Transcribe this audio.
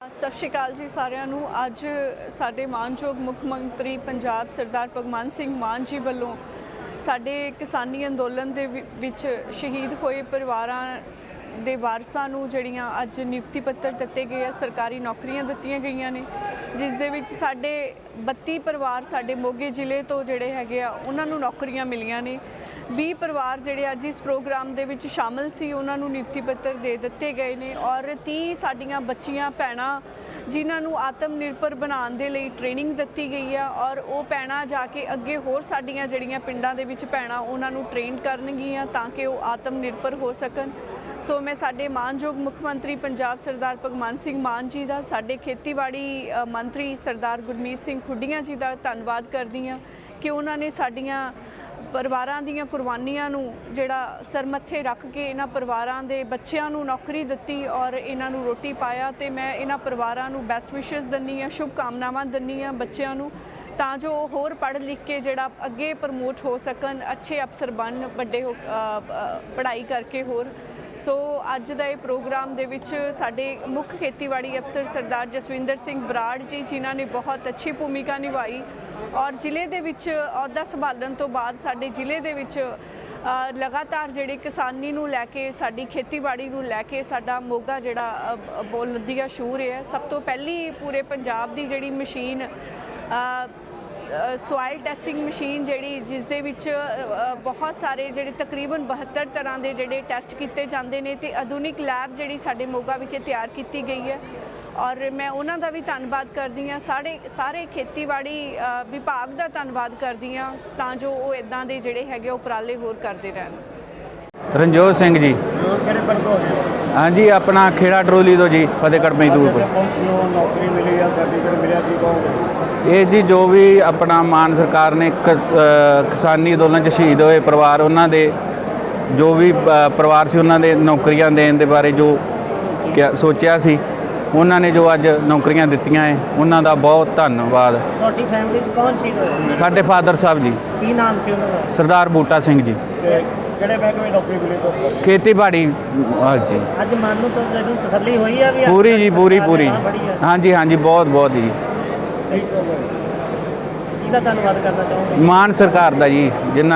ਸਤਿ ਸ਼੍ਰੀ ਅਕਾਲ ਜੀ ਸਾਰਿਆਂ ਨੂੰ। ਅੱਜ ਸਾਡੇ ਮਾਨਯੋਗ ਮੁੱਖ ਮੰਤਰੀ ਪੰਜਾਬ ਸਰਦਾਰ ਭਗਵੰਤ ਸਿੰਘ ਮਾਨ ਜੀ ਵੱਲੋਂ ਸਾਡੇ ਕਿਸਾਨੀ ਅੰਦੋਲਨ ਦੇ ਵਿ- ਵਿੱਚ ਸ਼ਹੀਦ ਹੋਏ ਪਰਿਵਾਰਾਂ ਦੇ ਵਾਰਸਾਂ ਨੂੰ ਜਿਹੜੀਆਂ ਅੱਜ ਨਿਯੁਕਤੀ ਪੱਤਰ ਦਿੱਤੇ ਗਏ ਆ, ਸਰਕਾਰੀ ਨੌਕਰੀਆਂ ਦਿੱਤੀਆਂ ਗਈਆਂ ਨੇ, ਜਿਸ ਦੇ ਵਿੱਚ ਸਾਡੇ 32 ਪਰਿਵਾਰ ਸਾਡੇ ਮੋਗੇ ਜ਼ਿਲ੍ਹੇ ਤੋਂ ਜਿਹੜੇ ਹੈਗੇ ਆ, ਉਹਨਾਂ ਨੂੰ ਨੌਕਰੀਆਂ ਮਿਲੀਆਂ ਨੇ। 20 ਪਰਿਵਾਰ ਜਿਹੜੇ ਅੱਜ ਇਸ ਪ੍ਰੋਗਰਾਮ ਦੇ ਵਿੱਚ ਸ਼ਾਮਲ ਸੀ, ਉਹਨਾਂ ਨੂੰ ਨਿਯੁਕਤੀ ਪੱਤਰ ਦੇ ਦਿੱਤੇ ਗਏ ਨੇ ਔਰ 30 ਸਾਡੀਆਂ ਬੱਚੀਆਂ, ਭੈਣਾਂ ਜਿਨ੍ਹਾਂ ਨੂੰ ਆਤਮ ਨਿਰਭਰ ਬਣਾਉਣ ਦੇ ਲਈ ਟ੍ਰੇਨਿੰਗ ਦਿੱਤੀ ਗਈ ਆ ਔਰ ਉਹ ਭੈਣਾਂ ਜਾ ਕੇ ਅੱਗੇ ਹੋਰ ਸਾਡੀਆਂ ਜਿਹੜੀਆਂ ਪਿੰਡਾਂ ਦੇ ਵਿੱਚ ਭੈਣਾਂ, ਉਹਨਾਂ ਨੂੰ ਟ੍ਰੇਨ ਕਰਨਗੀਆਂ ਤਾਂ ਕਿ ਉਹ ਆਤਮ ਨਿਰਭਰ ਹੋ ਸਕਣ। ਸੋ ਮੈਂ ਸਾਡੇ ਮਾਨਯੋਗ ਮੁੱਖ ਮੰਤਰੀ ਪੰਜਾਬ ਸਰਦਾਰ ਭਗਵੰਤ ਸਿੰਘ ਮਾਨ ਜੀ ਦਾ, ਸਾਡੇ ਖੇਤੀਬਾੜੀ ਮੰਤਰੀ ਸਰਦਾਰ ਗੁਰਮੀਤ ਸਿੰਘ ਖੁੱਡੀਆਂ ਜੀ ਦਾ ਧੰਨਵਾਦ ਕਰਦੀ ਹਾਂ ਕਿ ਉਹਨਾਂ ਨੇ ਸਾਡੀਆਂ ਪਰਿਵਾਰਾਂ ਦੀਆਂ ਕੁਰਬਾਨੀਆਂ ਨੂੰ ਜਿਹੜਾ ਸਰਮੱਥੇ ਰੱਖ ਕੇ ਇਹਨਾਂ ਪਰਿਵਾਰਾਂ ਦੇ ਬੱਚਿਆਂ ਨੂੰ ਨੌਕਰੀ ਦਿੱਤੀ ਔਰ ਇਹਨਾਂ ਨੂੰ ਰੋਟੀ ਪਾਇਆ ਤੇ ਮੈਂ ਇਹਨਾਂ ਪਰਿਵਾਰਾਂ ਨੂੰ ਬੈਸਟ ਵਿਸ਼ੇਸ ਦਿੰਨੀ ਆ ਸ਼ੁਭ ਕਾਮਨਾਵਾਂ ਦਿੰਨੀ ਆ ਬੱਚਿਆਂ ਨੂੰ ਤਾਂ ਜੋ ਉਹ ਹੋਰ ਪੜ੍ਹ ਲਿਖ ਕੇ ਜਿਹੜਾ ਅੱਗੇ ਪ੍ਰਮੋਟ ਹੋ ਸਕਣ, ਅੱਛੇ ਅਫਸਰ ਬਣ, ਵੱਡੇ ਹੋ- ਪੜ੍ਹਾਈ ਕਰਕੇ ਹੋਰ ਸੋ ਅੱਜ ਦਾ ਇਹ ਪ੍ਰੋਗਰਾਮ ਦੇ ਵਿੱਚ ਸਾਡੇ ਮੁੱਖ ਖੇਤੀਬਾੜੀ ਅਫਸਰ ਸਰਦਾਰ ਜਸਵਿੰਦਰ ਸਿੰਘ ਬਰਾੜ ਜੀ ਜਿਨ੍ਹਾਂ ਨੇ ਬਹੁਤ ਅੱਛੀ ਭੂਮਿਕਾ ਨਿਭਾਈ ਔਰ ਜ਼ਿਲ੍ਹੇ ਦੇ ਵਿੱਚ ਅਹੁਦਾ ਸੰਭਾਲਣ ਤੋਂ ਬਾਅਦ ਸਾਡੇ ਜ਼ਿਲ੍ਹੇ ਦੇ ਵਿੱਚ ਲਗਾਤਾਰ ਜਿਹੜੇ ਕਿਸਾਨੀ ਨੂੰ ਲੈ ਕੇ ਸਾਡੀ ਖੇਤੀਬਾੜੀ ਨੂੰ ਲੈ ਕੇ ਸਾਡਾ ਮੋਗਾ ਜਿਹੜਾ ਅ, ਬ- ਬੁਲੰਦੀਆਂ ਸ਼ੂਰ ਹੈ ਸਭ ਤੋਂ ਪਹਿਲੀ ਪੂਰੇ ਪੰਜਾਬ ਦੀ ਜਿਹੜੀ ਮਸ਼ੀਨ ਸੋਇਲ ਟੈਸਟਿੰਗ ਮਸ਼ੀਨ ਜਿਹੜੀ ਜਿਸ ਦੇ ਵਿੱਚ ਬਹੁਤ ਸਾਰੇ ਜਿਹੜੇ ਤਕਰੀਬਨ 72 ਤਰ੍ਹਾਂ ਦੇ ਜਿਹੜੇ ਟੈਸਟ ਕੀਤੇ ਜਾਂਦੇ ਨੇ ਤੇ ਆਧੁਨਿਕ ਲੈਬ ਜਿਹੜੀ ਸਾਡੇ ਮੋਗਾ ਵਿਖੇ ਤਿਆਰ ਕੀਤੀ ਗਈ ਹੈ। ਔਰ ਮੈਂ ਉਹਨਾਂ ਦਾ ਵੀ ਧੰਨਵਾਦ ਕਰਦੀ ਹਾਂ। ਸਾਰੇ ਸਾਰੇ ਖੇਤੀਬਾੜੀ ਵਿਭਾਗ ਦਾ ਧੰਨਵਾਦ ਕਰਦੀ ਹਾਂ ਤਾਂ ਜੋ ਉਹ ਇਦਾਂ ਦੇ ਜਿਹੜੇ ਹੈਗੇ ਉਪਰਾਲੇ ਹੋਰ ਕਰਦੇ ਰਹਿਣ। ਰਣਜੋਤ ਸਿੰਘ ਜੀ। ਹੋਰ ਕਿਹੜੇ ਪਿੰਡ ਤੋਂ ਹੋ ਹਾਂਜੀ ਆਪਣਾ ਖੇੜਾ ਟਰੋਲੀ ਤੋਂ ਜੀ ਫਤਿਹਗੜ੍ਹ ਮਜ਼ਦੂਰ ਪਹੁੰਚੀ ਹੋ ਨੌਕਰੀ ਮਿਲੀ ਆ ਸਰਟੀਫਿਕੇਟ ਮਿਲਿਆ ਕੀ ਕਹੋਗੇ? ਇਹ ਜੀ ਜੋ ਵੀ ਆਪਣਾ ਮਾਨ ਸਰਕਾਰ ਨੇ ਕਿਸ- ਅ, ਕਿਸਾਨੀ ਅੰਦੋਲਨ ਚ ਸ਼ਹੀਦ ਹੋਏ ਪਰਿਵਾਰ ਉਹਨਾਂ ਦੇ ਜੋ ਵੀ ਅ, ਪਰਿਵਾਰ ਸੀ ਉਹਨਾਂ ਦੇ ਨੌਕਰੀਆਂ ਦੇਣ ਦੇ ਬਾਰੇ ਜੋ ਕਿਹਾ- ਸੋਚਿਆ ਸੀ। ਉਹਨਾਂ ਨੇ ਜੋ ਅੱਜ ਨੌਕਰੀਆਂ ਦਿੱਤੀਆਂ ਹੈ ਉਹਨਾਂ ਦਾ ਬਹੁਤ ਧੰਨਵਾਦ। ਤੁਹਾਡੀ ਫੈਮਿਲੀ 'ਚ ਕੌਣ ਸੀ ਸਾਡੇ ਫਾਦਰ ਸਾਹਿਬ ਜੀ। ਕੀ ਨਾਮ ਸੀ ਉਹਨਾਂ ਦਾ? ਸਰਦਾਰ ਬੂਟਾ ਸਿੰਘ ਜੀ। ਤੇ ਕਿਹੜੇ ਬੈਂਕ ਵਿੱਚ ਨੌਕਰੀ ਮਿਲੀ ਤੁਹਾਨੂੰ ਖੇਤੀਬਾੜੀ ਹਾਂਜੀ ਅੱਜ ਮਨ ਨੂੰ ਤੁਹਾਨੂੰ ਤਸੱਲੀ ਹੋਈ ਆ ਵੀ ਪੂਰੀ ਜੀ ਪੂਰੀ ਪੂਰੀ। ਹਾਂਜੀ ਹਾਂਜੀ ਬਹੁਤ ਬਹੁਤ ਜੀ। ਠੀਕ ਕਿਹਦਾ ਧੰਨਵਾਦ ਕਰਨਾ ਚਾਹੋਗੇ? ਮਾਨ ਸਰਕਾਰ ਦਾ ਜੀ ਜਿਨ੍ਹਾਂ